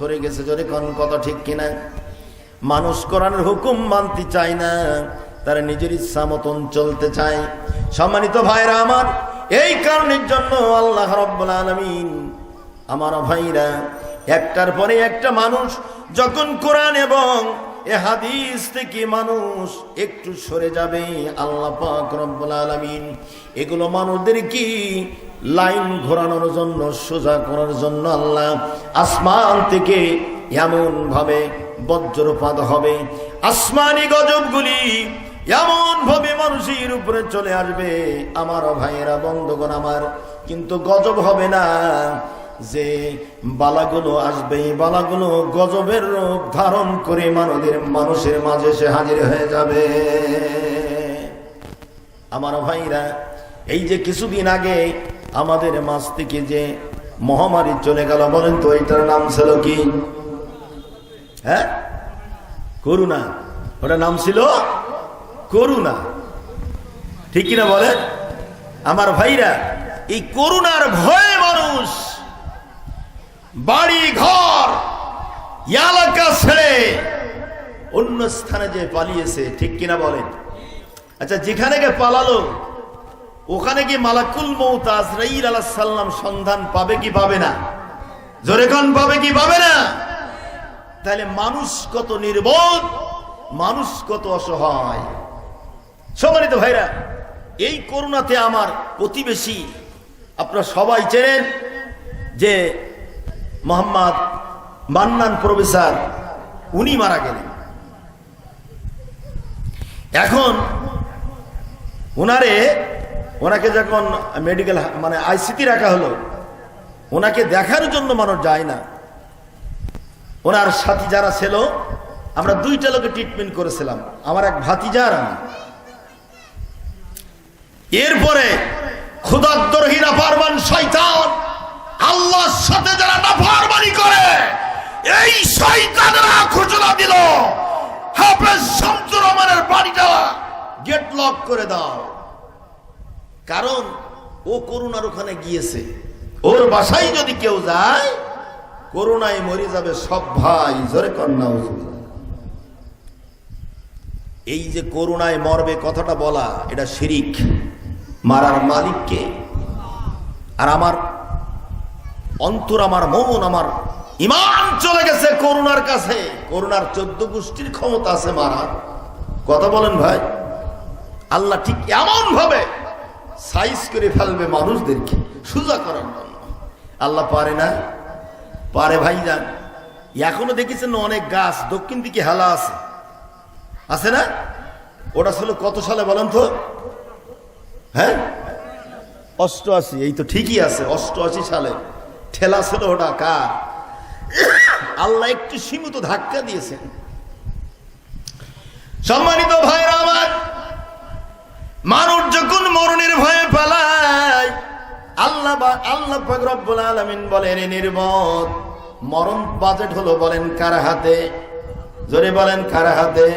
সরে গেছে জোরে কোন কথা ঠিক কিনা? মানুষ কোরআনের হুকুম মানতে চায় না, তারা নিজের ইচ্ছা মতন চলতে চায়। সম্মানিত ভাইরা আমার, এই কারণের জন্য আল্লাহ রব্বুল আলমিন আমার ভাইরা, একটার পরে একটা মানুষ যখন কোরআন এবং এ হাদিস থেকে মানুষ একটু সরে যাবে, আল্লাহ পাক রব্বুল আলামিন, এগুলো মানুষদের কি লাইন ঘোরানোর জন্য, সোজা করার জন্য আল্লাহ আসমান থেকে এমন ভাবে বজ্রপাত হবে। আসমানি গজবগুলি এমন ভাবে মানুষের উপরে চলে আসবে। আমার ভাইয়েরা, বন্ধগণ আমার, কিন্তু গজব হবে না যে বালাগুলো আসবে। বালাগুলো গজবের রূপ ধারণ করে মানুষের মানুষের মাঝে সে হাজির হয়ে যাবে। আমার ভাইরা, এই যে কিছুদিন আগে আমাদের মাছ থেকে যে মহামারী চলে গেল, বলেন তো এটার নাম ছিল কি? হ্যাঁ? করুণা। ওটার নাম ছিল করুণা। ঠিক কিনা বলেন? আমার ভাইরা, এই করুণার ভয়ে মানুষ বাড়ি ঘর এলাকা ছেড়ে অন্য স্থানে যে পালিয়েছে, ঠিক কিনা বলেন? আচ্ছা যেখানে গে পালালো ওখানে কি মালাকুল মৌত আজরাইল আলাহ সাল্লাম সন্ধান পাবে কি পাবে না? জোরে কন, পাবে কি পাবে না? তাহলে মানুষ কত নির্বোধ, মানুষ কত অসহায়। সম্মানিত ভাইরা, এই করুণাতে আমার প্রতিবেশী, আপনারা সবাই চেনেন যে মোহাম্মদ মান্নান প্রফেসর, উনি মারা গেলেন। এখন ওনারে ওনাকে যখন মেডিকেল মানে আইসিটি রাখা হলো, ওনাকে দেখার জন্য মানুষ যায় না। ওনার সাথী যারা ছিল, আমরা দুইটা লোকে ট্রিটমেন্ট করেছিলাম। আমার এক ভাতিজার আমি। এরপরে যারা করে, এই দিল বাড়িটা গেট লক করে দাও। কারণ ও করুণার ওখানে গিয়েছে। ওর বাসায় যদি কেউ যায়, করুণায় মরে যাবে সব ভাই, জোরে কন্যা এই যে করুণায় মরবে কথাটা বলা, এটা শিরিক। মারার মালিককে। আর আমার অন্তর, আমার মন, আমার ইমান চলে গেছে করুণার কাছে। করুণার চোদ্দ গোষ্ঠীর ক্ষমতা আছে মারার। কথা বলেন ভাই, আল্লাহ ঠিক এমন ভাবে সাইজ করে ফেলবে মানুষদেরকে। সোজা করার জন্য। আল্লাহ পারে না? পারে ভাই যান। এখনও দেখেছেন অনেক গাছ দক্ষিণ দিকে হেলা আছে? আছে না? ওটা ছিল কত সালে বলেন তো? হ্যাঁ? অষ্টআশি, এই তো ঠিকই আছে, অষ্টআশি সালে। ঠেলা ছিল ওটা কার? আল্লাহ একটু সীমিত ধাক্কা দিয়েছেন। সম্মানিত ভাইরা আমার মানুষ যখন মরণের ভয়ে পালায় আল্লাহ আল্লাহ রব্বুল আলামিন বলেন নির্বোধ, মরণ বাজেট হলো বলেন কার হাতে? জোরে বলেন কার হাতে?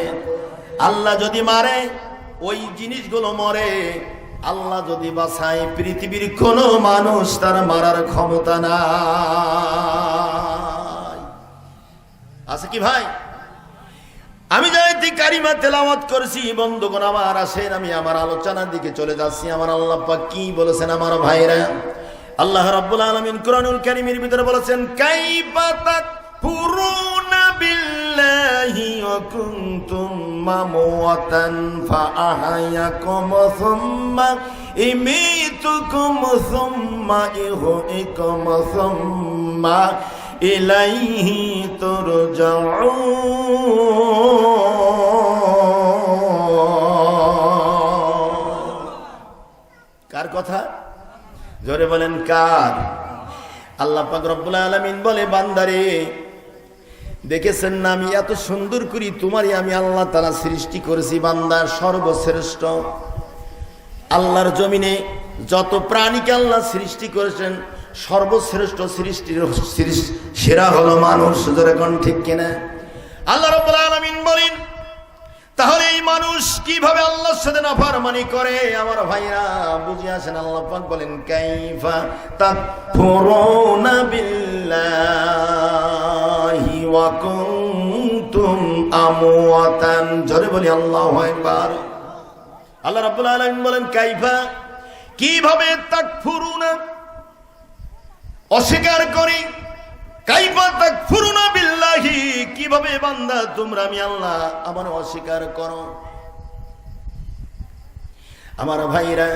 আল্লাহ যদি মারে, ওই জিনিসগুলো মরে। আল্লাহ যদি বাঁচায়, পৃথিবীর কোন মানুষ তার মারার ক্ষমতা নাই। আছে কি ভাই? আমি যাইতে কারিমা তেলাওয়াত করছি, বন্ধুগণ আমার আসেন, আমি আমার আলোচনার দিকে চলে যাচ্ছি। আমার আল্লাহ পাক কি বলেছেন আমার ভাইরা? আল্লাহ রাব্বুল আলামিন কোরআনুল কারীমের ভিতরে বলেছেন কাইফা তাকফুরুনা বিল্লাহি ওয়া কুনতুম মামওয়াতান ফাআহয়াকুম সুম্মা ইমিতুকুম সুম্মা ইহইকুম সুম্মা ইলাইহি তুরজাউন। কার কথা? জোরে বলেন কার? আল্লাহ পাক রব্বুল আলামিন বলে, বান্দারে, দেখেছেন না আমি এত সুন্দর করি? তোমারই আমি আল্লাহ তারা সৃষ্টি করেছি বান্দার সর্বশ্রেষ্ঠ। আল্লাহর জমিনে যত প্রাণীকে আল্লাহ সৃষ্টি করেছেন, সর্বশ্রেষ্ঠ সৃষ্টির সৃষ- সেরা হলো মানুষ এখন ঠিক কিনা? আল্লাহ রব আলামিন বলেন, তাহলে এই মানুষ কীভাবে আল্লাহর সাথে নাফরমানি করে? আমার ভাইরা, বুঝে আছেন আল্লাহ পাক বলেন, কাইফা তাকফুরুনা বিল্লাহি ওয়া আমওয়াতান। জোরে বলি, আল্লাহু আকবার। আল্লাহ রাব্বুল আলামিন বলেন, কাইফা কীভাবে তাকফুরুনা অস্বীকার করি? কীভাবে বান্দা তোমরা আমি আল্লাহ আমার অস্বীকার করো? আমার ভাইরা,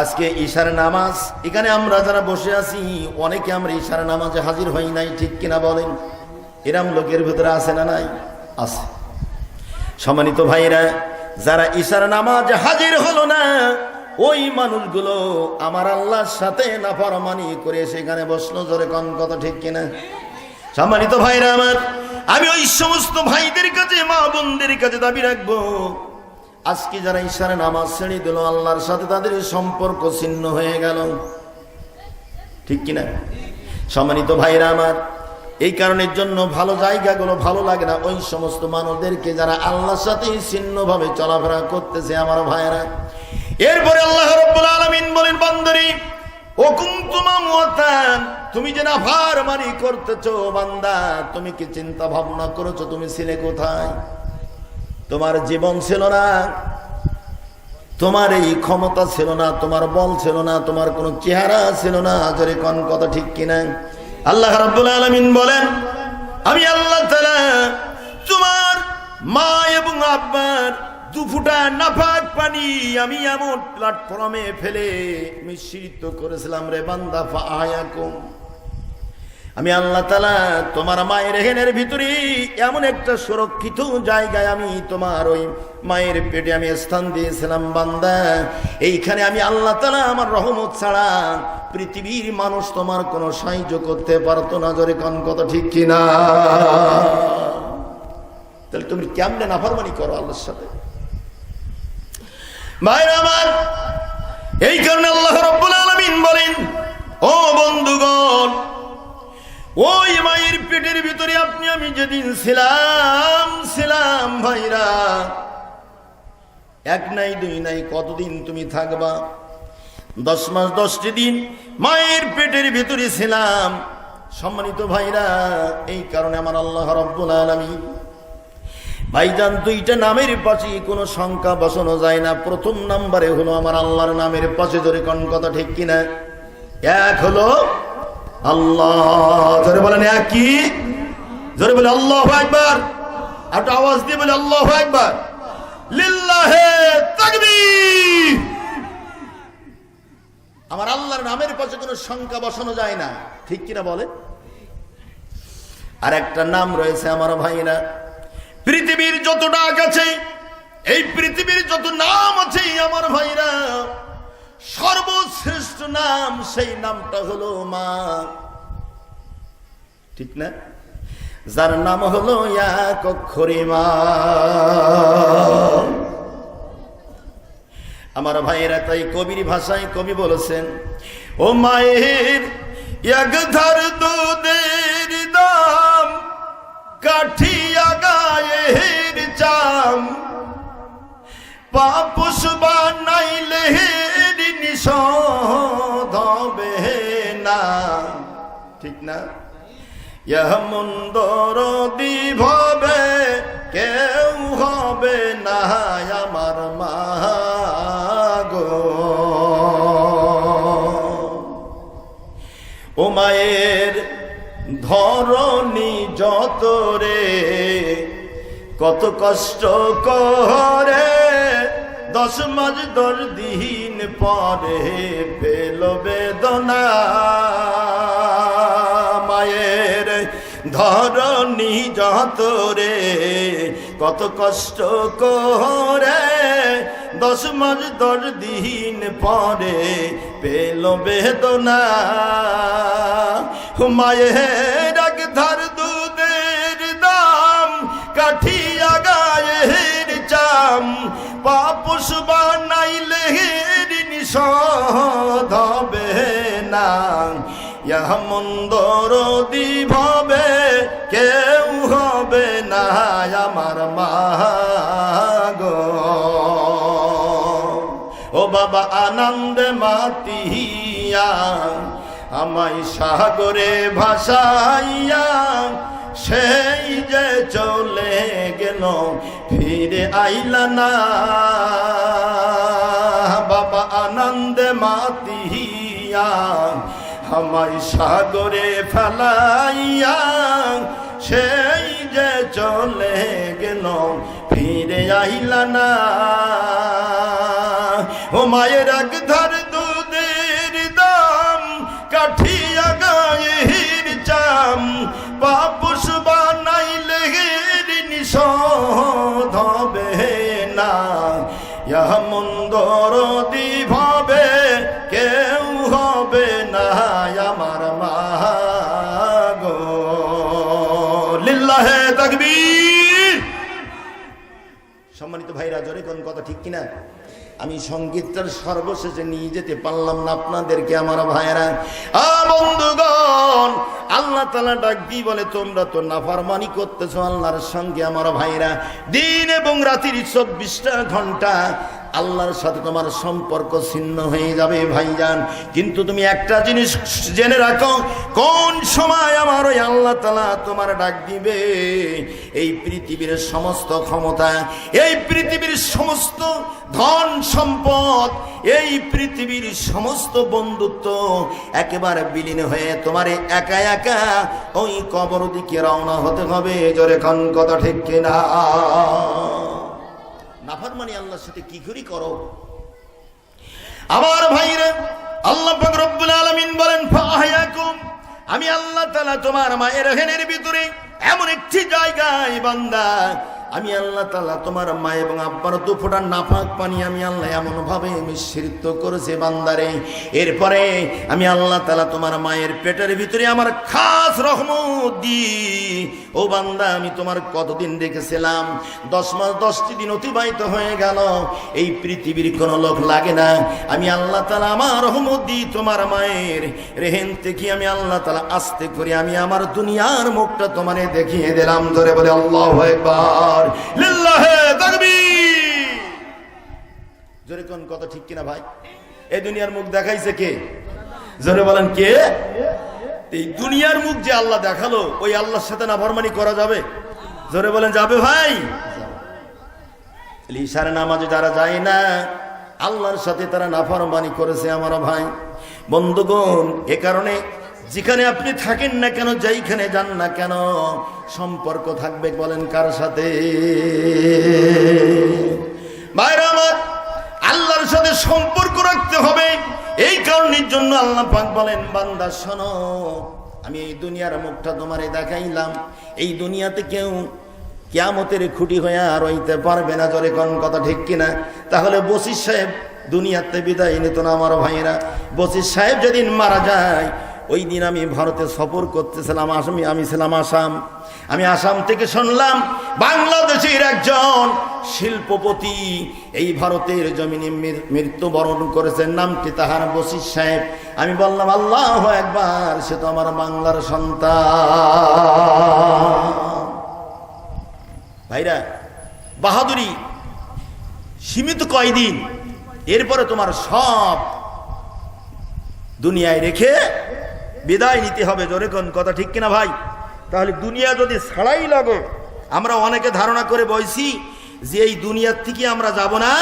আজকে ঈশার নামাজ, এখানে আমরা যারা বসে আছি, অনেকে আমরা ঈশার নামাজে হাজির হই নাই, ঠিক কিনা বলেন? এরাম লোকের ভিতরে আছে না নাই? আছে। সম্মানিত ভাইরা, যারা ঈশার নামাজ হাজির হলো না ওই মানুষগুলো আমার আল্লাহর সাথে নাফরমানি করে সেখানে বসল, জোরে কন কত ঠিক কিনা? সম্মানিত ভাইরা আমার, আমি ওই সমস্ত ভাইদের কাছে, মা বোনদের কাছে দাবি রাখব। আজকে যারা ঈশ্বরের নামাজ ছেড়ে দিল, আল্লাহর সাথে তাদের সম্পর্ক ছিন্ন হয়ে গেল। ঠিক কিনা? সম্মানিত ভাইরা আমার, এই কারণের জন্য ভালো জায়গাগুলো ভালো লাগে না। ওই সমস্ত মানুষদেরকে যারা আল্লাহর সাথে ছিন্নভাবে চলাফেরা করতেছে, আমার ভাইরা এরপরে আল্লাহ রব্বুল আলামিন বলেন, বান্দরি তুমি যে না ভার মারি করতেছো, বান্দা, তুমি কি চিন্তা ভাবনা করেছ, তুমি ছিলে কোথায়? তোমার জীবন ছিল না, তোমার এই ক্ষমতা ছিল না, তোমার বল ছিল না, তোমার কোনো চেহারা ছিল না, জোরে কোন কথা ঠিক কিনা আল্লাহ রাব্বুল আলামিন বলেন, আমি আল্লাহ তাআলা তোমার মা এবং আব্বার দুফুটা নাফাক পানি আমি এমন প্ল্যাটফর্মে ফেলে মিশ্রিত করেছিলাম রে বান্দা ফায়াকুম আমি আল্লাহ তালা তোমার মায়ের হেনের ভিতরে এমন একটা সুরক্ষিত জায়গায় আমি তোমার ওই মায়ের পেটে আমি স্থান দিয়েছিলাম বান্দা। এইখানে আমি আল্লাহ তালা আমার রহমত ছাড়া পৃথিবীর মানুষ তোমার কোনো সাহায্য করতে পারতো না, জোরে কন কত ঠিক কিনা? তাহলে তুমি কেমনে নাফরমানি করো আল্লাহর সাথে? মায়ের আমার, এই কারণে আল্লাহ রব্বুল আলামিন বলেন, ও বন্ধুগণ, ওই মায়ের পেটের ভিতরে আপনি, আমি যেদিন ছিলাম ছিলাম ভাইরা, এক নাই, দুই নাই, কতদিন তুমি থাকবা? দশ মাস, দশটি দিন মায়ের পেটের ভিতরে ছিলাম। সম্মানিত ভাইরা, এই কারণে আমার আল্লাহ রব্বুল আলামিন ভাইজান, দুইটা নামের পাশে কোনো সংখ্যা বসানো যায় না। প্রথম নাম্বারে হলো আমার আল্লাহর নামের পাশে ধরে কোন কথা ঠিক কিনা? এক হলো আল্লাহ। ধরে বলেন, এক কি? ধরে বলে, আল্লাহ একবার একটা আওয়াজ দিয়ে বলে, আল্লাহ একবার লিল্লাহে তাকবীর। আমার আল্লাহর নামের পাশে কোনো সংখ্যা বসানো যায় না। ঠিক কিনা বলে আর একটা নাম রয়েছে আমার ভাইরা পৃথিবীর যত ডাক আছে, এই পৃথিবীর যত নাম আছে আমার ভাইরা, সর্বশ্রেষ্ঠ নাম, সেই নামটা হলো মা। ঠিক না? যার নাম হলো এক মা। আমার ভাইয়েরা তাই কবির ভাষায় কবি বলেছেন, ও মায়ের এক ধার দুধের কাঠিয়া গায়ের চাম। পাপুষ বানাইলে নিষধ হবে না। ঠিক না? এমন দরদি ভাবে কেউ হবে না আমার মা গো ও মায়ের ধরনি যত রে কত কষ্ট করে দশ মাস দশ দিন পরে পেল বেদনা। মায়ের ধরনি যত রে কত কষ্ট করে দশ মাস দশ দিন পরে পেল বেদনা। মায়ের ধার দুধের দাম, কাঠিয়া গায়ের চাম। পাপুষ বানাইলে নিষধ হবে না। এমন দরদি ভাবে কেউ হবে না। আমার মা ও বাবা আনন্দে মাতিয়া আমায় সাগরে ভাসাইয়া সেই যে চলে গেল, ফিরে আইলা না। বাবা আনন্দে মাতিয়া আমায় সাগরে ফেলাইয়া সেই যে চলে গেল, ফিরে আইলা না। ঠিক কিনা? আমি সঙ্গীতটার সর্বশেষে নিয়ে যেতে পারলাম না আপনাদেরকে, আমার ভাইয়েরা। বন্ধুগণ, আল্লাহ তালা ডাক বলে, তোমরা তো নাফারমানি করতেছো আল্লাহর সঙ্গে, আমার ভাইরা দিন এবং রাতির চব্বিশটা ঘণ্টা আল্লাহর সাথে তোমার সম্পর্ক ছিন্ন হয়ে যাবে, ভাইজান। কিন্তু তুমি একটা জিনিস জেনে রাখো, কোন সময় আমার ওই আল্লাহ তালা তোমার ডাক দিবে? এই পৃথিবীর সমস্ত ক্ষমতা, এই পৃথিবীর সমস্ত ধন সম্পদ, এই পৃথিবীর সমস্ত বন্ধুত্ব একেবারে বিলীন হয়ে তোমার একা একা ওই কবর দিকে রওনা হতে হবে। জোরে কন কথা ঠিক কিনা? নাফরমানি আল্লাহর সাথে কি করি করো? আমার ভাইরে, আল্লাহ রব্বুল আলামিন বলেন ফাহায়াকুম আমি আল্লাহ তাআলা তোমার মায়ের হেনের ভিতরে এমন একটি জায়গায় বান্দা আমি আল্লাহ তালা তোমার মা এবং আব্বার দু ফোঁটা নাফাক পানি আমি আল্লাহ এমন ভাবে মিশ্রিত করেছে বান্দারে। এরপরে আমি আল্লাহ তালা তোমার মায়ের পেটের ভিতরে আমার খাস রহমত দি ও বান্দা, আমি তোমার কতদিন দেখেছিলাম? দশ মাস, দশটি দিন অতিবাহিত হয়ে গেল। এই পৃথিবীর কোনো লোক লাগে না। আমি আল্লাহ তালা আমার রহমত তোমার মায়ের। রেহেন থেকে আমি আল্লাহ তালা আস্তে করে আমি আমার দুনিয়ার মুখটা তোমারে দেখিয়ে দিলাম। ধরে বলে, আল্লাহ একবার ঠিক কিনা ভাই? এই দুনিয়ার মুখ দেখাইছে কে? জোরে বলেন কে? এই দুনিয়ার মুখ যে আল্লাহ দেখাল, ওই আল্লাহর সাথে না ভরমানি করা যাবে? জোরে বলেন, যাবে ভাই? ইশারে নামাজে যারা যায় না, আল্লাহর সাথে তারা নাফরমানি করেছে আমার ভাই। বন্ধুগণ, এ কারণে যেখানে আপনি থাকেন না কেন, যেইখানে যান না কেন, সম্পর্ক থাকবে বলেন কার সাথে? ভাইরা আমার, আল্লাহর সাথে সম্পর্ক রাখতে হবে। এই কারণের জন্য আল্লাহ পাক বলেন, বান্দা, শোনো, আমি এই দুনিয়ার মুখটা তোমারে দেখাইলাম। এই দুনিয়াতে কেউ কেয়ামতের খুঁটি হয়ে আর হইতে পারবে না, জোরে কোন কথা ঠিক কিনা? তাহলে বসির সাহেব, দুনিয়াতে বিদায় নিত না আমার ভাইয়েরা। বসির সাহেব যেদিন মারা যায় ওই দিন আমি ভারতে সফর করতেছিলাম, আসামি, আমি ছিলাম আসাম। আমি আসাম থেকে শুনলাম, বাংলাদেশের একজন শিল্পপতি এই ভারতের জমিনে মৃত্যুবরণ করেছেন, নামটি তাহার বসির সাহেব। আমি বললাম, আল্লাহ একবার সে তো আমার বাংলার সন্তান। ভাইরা, বাহাদুরি সীমিত কয়দিন, এরপরে তোমার সব দুনিয়ায় রেখে বিদায় নিতে হবে। জোরে কোন কথা ঠিক কিনা ভাই? তাহলে দুনিয়া যদি ছাড়াই লাগে, আমরা অনেকে ধারণা করে বইছি যে এই দুনিয়ার থেকে আমরা যাব না,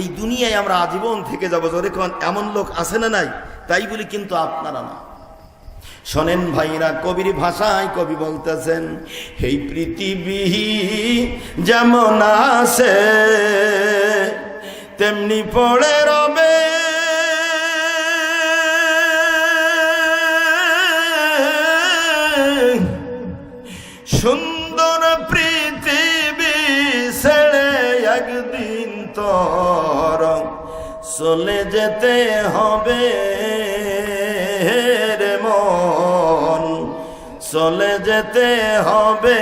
এই দুনিয়ায় আমরা আজীবন থেকে যাব। জোরে কোন, এমন লোক আছে না নাই? তাই বলি কিন্তু আপনারা না। শোনেন ভাইরা, কবির ভাষায় কবি বলতেছেন এই পৃথিবী যেমন আছে, তেমনি পড়ে চলে যেতে হবে রে মন। চলে যেতে হবে।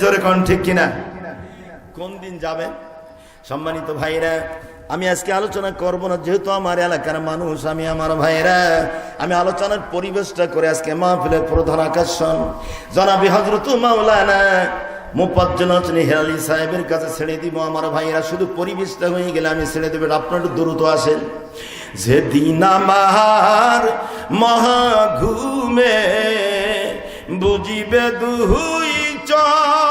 জোরে কোন, ঠিক কিনা? কোন দিন যাবেন সম্মানিত ভাইরা, আমি আজকে আলোচনা করব না, যেহেতু আমার এলাকার মানুষ, আমি আমার ভাইরা, আমি আলোচনার পরিবেশটা করে আজকে মাহফিলের প্রধান আকর্ষণ। জনাবি হজরত মাওলানা মুপাজ্জন আছেন হেরালি সাহেবের কাছে ছেড়ে দিব, আমার ভাইয়েরা শুধু পরিবেশটা হয়ে গেলে আমি ছেড়ে দেবেন আপনার দ্রুত আসেন। যেদিন আমার মহাঘুমে বুঝিবে দুহুই চোখ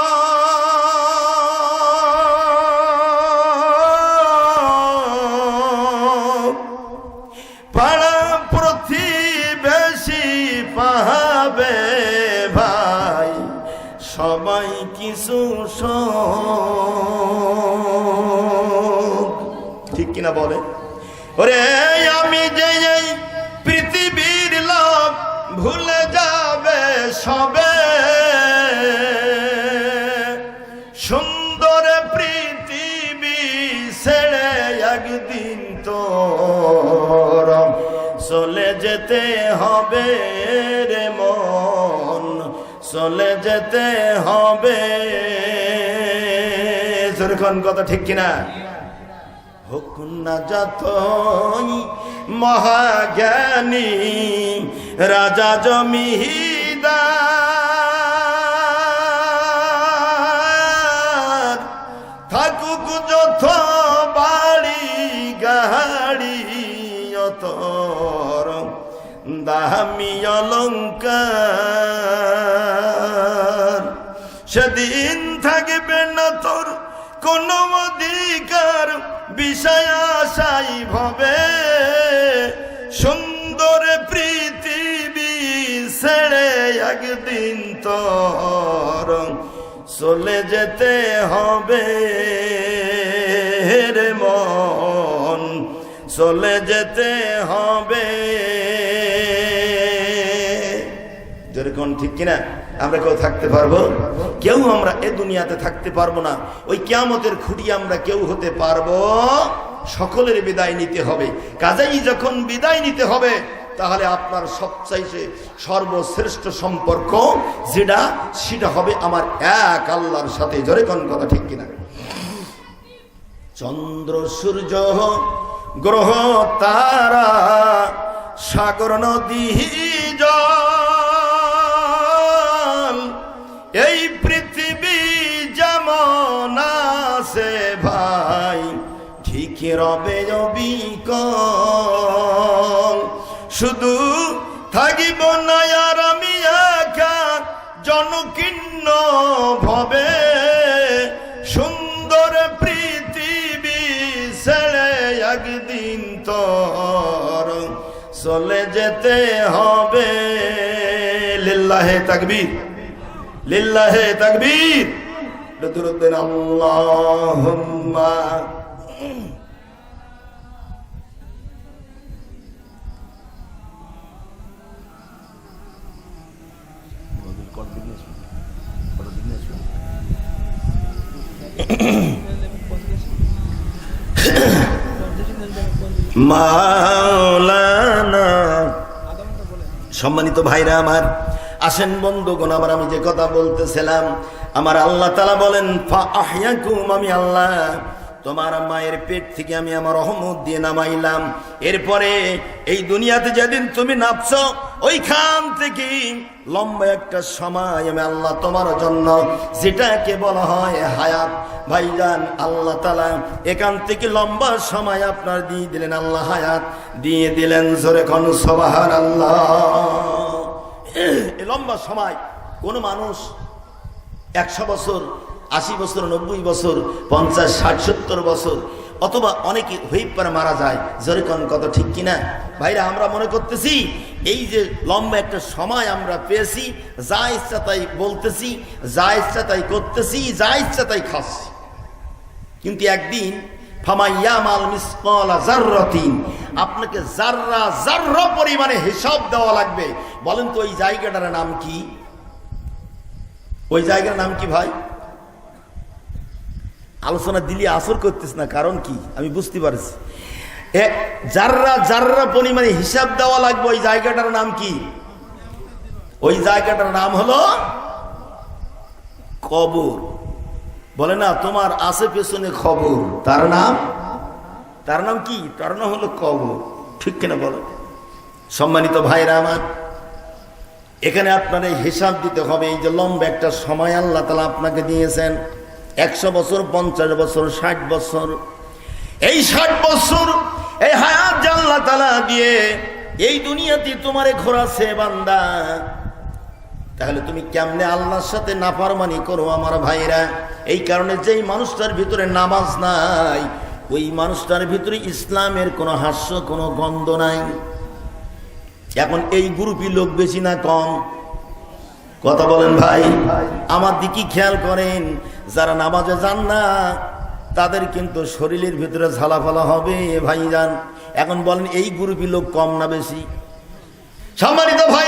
ঠিক কিনা বলে? ওরে, আমি যে পৃথিবীর লোক ভুলে যাবে সবে। সুন্দর পৃথিবী ছেড়ে একদিন তো চলে যেতে হবে রে মন, চলে যেতে হবে। যেরকম কথা ঠিক কিনা? হোক না যতই মহাজ্ঞানী, রাজা জমিদার। থাকুক যত বাড়ি গাড়ি অত দামি অলঙ্কার। সেদিন থাকবে না তোর কোন অধিকার বিষয় আশাই ভবে। সুন্দর পৃথিবী ছেড়ে একদিন তোর চলে যেতে হবে। রে মন, চলে যেতে হবে। যেরকম ঠিক কিনা? আমরা কেউ থাকতে পারব? কেউ আমরা এ দুনিয়াতে থাকতে পারব না। ওই কিয়ামতের খুঁটি আমরা কেউ হতে পারব? সকলের বিদায় নিতে হবে। কাজেই যখন বিদায় নিতে হবে, তাহলে আপনার সবচাইতে সর্বশ্রেষ্ঠ সম্পর্ক যেটা, সেটা হবে আমার এক আল্লাহর সাথে। জোরে কোন কথা ঠিক কিনা? চন্দ্র, সূর্য, গ্রহ, তারা, সাগর, নদী, জল এই পৃথিবী যেমন আছে ভাই, ঠিক রবে অবিকল শুধু থাকিব না আর আমি একা, জনকীর্ণ ভবে। সুন্দর পৃথিবী ছেড়ে একদিন তোর, চলে যেতে হবে। লিল্লাহে তাকবীর। লিল্লাহে তাকবীর। দুরুদ্দিন আল্লাহুম্মা মাওলানা সম্মানিত ভাইরা আমার আসেন বন্ধুগণ, আমার আমি যে কথা বলতেছিলাম, আমার আল্লাহ তালা বলেন আমি আল্লাহ, তোমার মায়ের পেট থেকে আমি আমার রহমত দিয়ে নামাইলাম। এরপরে এই দুনিয়াতে যেদিন তুমি নাপছ ওইখান থেকে লম্বা একটা সময় আমি আল্লাহ তোমার জন্য, যেটাকে বলা হয় হায়াত। ভাইজান, আল্লাহ তালা এখান থেকে লম্বা সময় আপনার দিয়ে দিলেন আল্লাহ হায়াত, দিয়ে দিলেন জোরে খন সবাহার আল্লাহ এ লম্বা সময় কোন মানুষ একশো বছর, আশি বছর, নব্বই বছর, পঞ্চাশ, ষাট, সত্তর বছর, অথবা অনেকে হয়ে পরে মারা যায়, জোরে কোন কত ঠিক কিনা? ভাইরা, আমরা মনে করতেছি, এই যে লম্বা একটা সময় আমরা পেয়েছি, যা ইচ্ছা তাই বলতেছি, যা ইচ্ছা তাই করতেছি, যা ইচ্ছা তাই খাচ্ছি। কিন্তু একদিন আপনাকে জাররা জাররা পরিমাণে হিসাব দেওয়া লাগবে, বলেন তো ওই জায়গাটার নাম কি? ওই জায়গার নাম কি ভাই? আলোচনা দিলি আসর করতেছ না, কারণ কি? আমি বুঝতে পারছি। এ জাররা জাররা পরিমাণে হিসাব দেওয়া লাগবে, ওই জায়গাটার নাম কি? ওই জায়গাটার নাম হলো কবর। বলে, না, তোমার আছে পেছনে খবর। তার নাম? তার নাম কি? তার নাম হলো কবর। ঠিক কিনা বলো? সম্মানিত ভাইরা আমার, এখানে আপনার এই হিসাব দিতে হবে এই যে লম্বা একটা সময় আল্লাহ তালা আপনাকে দিয়েছেন। একশো বছর, পঞ্চাশ বছর, ষাট বছর। এই ষাট বছর, এই হায়াত আল্লাহ তালা দিয়ে এই দুনিয়াতে তোমারে ঘোরাছে বান্দা। তাহলে তুমি কেমনে আল্লাহর সাথে নাফারমানি করো আমার ভাইরা? এই কারণে যেই মানুষটার ভিতরে নামাজ নাই, ওই মানুষটার ভিতরে ইসলামের কোনো হাস্য, কোনো গন্ধ নাই। এখন এই গ্রুপই লোক বেশি না কম? কথা বলেন ভাই। আমার দিকে খেয়াল করেন, যারা নামাজে যান না, তাদের কিন্তু শরীরের ভিতরে ঝালাফালা হবে ভাই যান এখন বলেন এই গ্রুপই লোক কম না বেশি? সম্মানিত ভাই